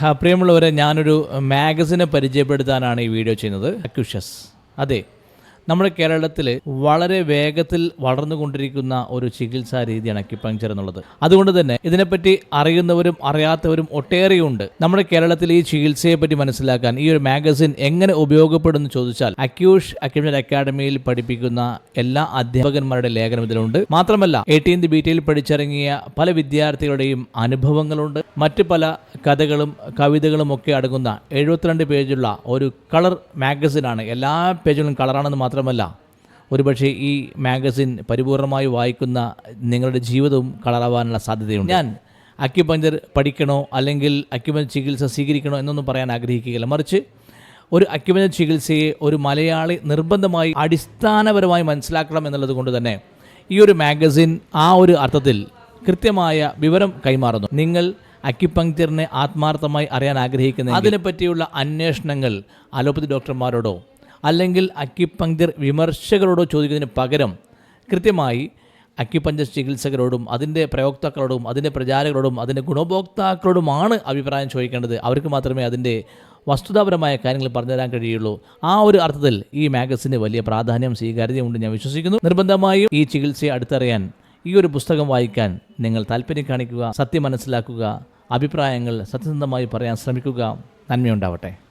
പ്രിയമുള്ളവരെ ഞാനൊരു മാഗസിനെ പരിചയപ്പെടുത്താനാണ് ഈ വീഡിയോ ചെയ്യുന്നത്. അക്യുഷസ് അതെ നമ്മുടെ കേരളത്തിൽ വളരെ വേഗത്തിൽ വളർന്നുകൊണ്ടിരിക്കുന്ന ഒരു ചികിത്സാ രീതിയാണ് അക്യുപങ്ചർ എന്നുള്ളത്. അതുകൊണ്ട് തന്നെ ഇതിനെപ്പറ്റി അറിയുന്നവരും അറിയാത്തവരും ഒട്ടേറെയുണ്ട്. നമ്മുടെ കേരളത്തിൽ ഈ ചികിത്സയെ പറ്റി മനസ്സിലാക്കാൻ ഈ ഒരു മാഗസിൻ എങ്ങനെ ഉപയോഗപ്പെടുന്നു ചോദിച്ചാൽ അക്യൂഷ് അക്യുപഞ്ചർ അക്കാഡമിയിൽ പഠിപ്പിക്കുന്ന എല്ലാ അധ്യാപകന്മാരുടെ ലേഖനം ഇതിലുണ്ട്. മാത്രമല്ല എയ്റ്റീൻത് ബി ടിയിൽ പഠിച്ചിറങ്ങിയ പല വിദ്യാർത്ഥികളുടെയും അനുഭവങ്ങളുണ്ട്. മറ്റ് പല കഥകളും കവിതകളും ഒക്കെ അടങ്ങുന്ന എഴുപത്തിരണ്ട് പേജുള്ള ഒരു കളർ മാഗസിനാണ്. എല്ലാ പേജുകളും കളറാണെന്ന് മാത്രമല്ല ഒരുപക്ഷെ ഈ മാഗസിൻ പരിപൂർണമായി വായിക്കുന്ന നിങ്ങളുടെ ജീവിതവും കളറാവാനുള്ള സാധ്യതയുണ്ട്. ഞാൻ അക്യുപഞ്ചർ പഠിക്കണോ അല്ലെങ്കിൽ അക്യുപഞ്ചർ ചികിത്സ സ്വീകരിക്കണോ എന്നൊന്നും പറയാൻ ആഗ്രഹിക്കുകയില്ല. മറിച്ച് ഒരു അക്യുപഞ്ചർ ചികിത്സയെ ഒരു മലയാളി നിർബന്ധമായി അടിസ്ഥാനപരമായി മനസ്സിലാക്കണം എന്നുള്ളത് കൊണ്ട് തന്നെ ഈ ഒരു മാഗസിൻ ആ ഒരു അർത്ഥത്തിൽ കൃത്യമായ വിവരം കൈമാറുന്നു. നിങ്ങൾ അക്യുപങ്ക്ചറിനെ ആത്മാർത്ഥമായി അറിയാൻ ആഗ്രഹിക്കുന്ന അതിനെപ്പറ്റിയുള്ള അന്വേഷണങ്ങൾ അലോപ്പതി ഡോക്ടർമാരോടോ അല്ലെങ്കിൽ അക്യുപങ്ക്ചർ വിമർശകരോടോ ചോദിക്കുന്നതിന് പകരം കൃത്യമായി അക്യുപഞ്ചർ ചികിത്സകരോടും അതിന്റെ പ്രയോക്താക്കളോടും അതിന്റെ പ്രചാരകരോടും അതിന്റെ ഗുണഭോക്താക്കളോടുമാണ് അഭിപ്രായം ചോദിക്കേണ്ടത്. അവർക്ക് മാത്രമേ അതിന്റെ വസ്തുതാപരമായ കാര്യങ്ങൾ പറഞ്ഞുതരാൻ കഴിയുള്ളൂ. ആ ഒരു അർത്ഥത്തിൽ ഈ മാഗസിന് വലിയ പ്രാധാന്യം സ്വീകാര്യതയുണ്ട് ഞാൻ വിശ്വസിക്കുന്നു. നിർബന്ധമായും ഈ ചികിത്സയെ അടുത്തറിയാൻ ഈ ഒരു പുസ്തകം വായിക്കാൻ നിങ്ങൾ താല്പര്യം കാണിക്കുക സത്യം മനസ്സിലാക്കുക അഭിപ്രായങ്ങൾ സത്യസന്ധമായി പറയാൻ ശ്രമിക്കുക. നന്മയുണ്ടാവട്ടെ.